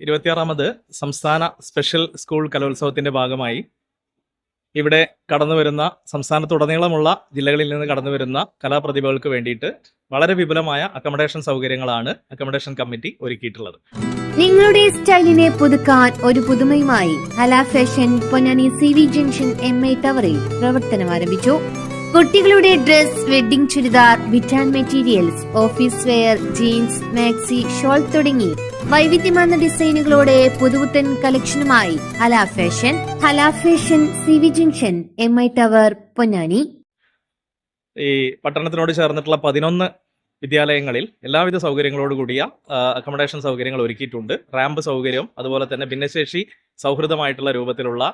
ഇരുപത്തിയാറാമത് സംസ്ഥാന special school കലോത്സവത്തിന്റെ ഭാഗമായി ഇവിടെ കടന്നു വരുന്ന സംസ്ഥാനത്തുടനീളമുള്ള ജില്ലകളിൽ നിന്ന് കടന്നു വരുന്ന കലാപ്രതിഭകൾക്ക് വേണ്ടിയിട്ട് വളരെ വിപുലമായ അക്കോമഡേഷൻ സൗകര്യങ്ങളാണ് അക്കോമഡേഷൻ കമ്മിറ്റി ഒരുക്കിയിട്ടുള്ളത്. നിങ്ങളുടെ സ്റ്റൈലിനെ പുതുക്കാൻ ഒരു പുതുമയുമായി Kala fashion Ponnani C V junction M A ടവറിൽ പ്രവർത്തനം ആരംഭിച്ചു കുട്ടികളുടെ dress wedding churidar Witan materials office wear jeans maxi shawl തുടങ്ങി വൈവിധ്യമാർന്ന ഡിസൈനുകളോടെ പുതുപുത്തൻ കളക്ഷനുമായി Hala fashion Hala fashion C V junction M I tower Ponnani. ഈ പട്ടണത്തിനോട് ചേർന്നിട്ടുള്ള പതിനൊന്ന് വിദ്യാലയങ്ങളിൽ എല്ലാവിധ സൗകര്യങ്ങളോട് കൂടിയ അക്കോമഡേഷൻ സൗകര്യങ്ങൾ ഒരുക്കിയിട്ടുണ്ട്. റാമ്പ് സൗകര്യം അതുപോലെ തന്നെ ഭിന്നശേഷി സൗഹൃദമായിട്ടുള്ള രൂപത്തിലുള്ള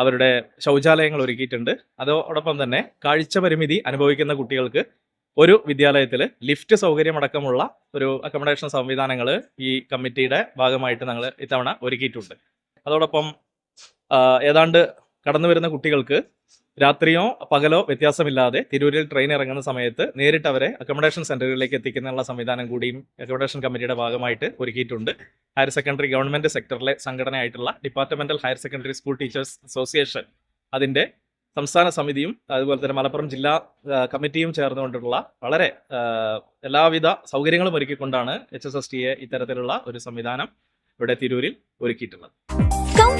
അവരുടെ ശൗചാലയങ്ങൾ ഒരുക്കിയിട്ടുണ്ട്. അതോടൊപ്പം തന്നെ കാഴ്ച പരിമിതി അനുഭവിക്കുന്ന കുട്ടികൾക്ക് ഒരു വിദ്യാലയത്തിൽ ലിഫ്റ്റ് സൗകര്യമടക്കമുള്ള ഒരു അക്കോമഡേഷൻ സംവിധാനങ്ങൾ ഈ കമ്മിറ്റിയുടെ ഭാഗമായിട്ട് ഞങ്ങൾ ഇത്തവണ ഒരുക്കിയിട്ടുണ്ട്. അതോടൊപ്പം ഏതാണ്ട് കടന്നു വരുന്ന കുട്ടികൾക്ക് രാത്രിയോ പകലോ വ്യത്യാസമില്ലാതെ തിരൂരിൽ ട്രെയിൻ ഇറങ്ങുന്ന സമയത്ത് നേരിട്ട് അവരെ അക്കോമഡേഷൻ സെന്ററുകളിലേക്ക് എത്തിക്കുന്നതിനുള്ള സംവിധാനം കൂടിയും അക്കോമഡേഷൻ കമ്മിറ്റിയുടെ ഭാഗമായിട്ട് ഒരുക്കിയിട്ടുണ്ട്. ഹയർ സെക്കൻഡറി ഗവൺമെന്റ് സെക്ടറിലെ സംഘടനയായിട്ടുള്ള departmental higher secondary school teachers association അതിന്റെ സംസ്ഥാന സമിതിയും അതുപോലെ തന്നെ മലപ്പുറം ജില്ലാ കമ്മിറ്റിയും ചേർന്നുകൊണ്ടുള്ള വളരെ എല്ലാവിധ സൗകര്യങ്ങളും ഒരുക്കിക്കൊണ്ടാണ് H S S T A ഇത്തരത്തിലുള്ള ഒരു സംവിധാനം ഇവിടെ തിരൂരിൽ ഒരുക്കിയിട്ടുള്ളത്.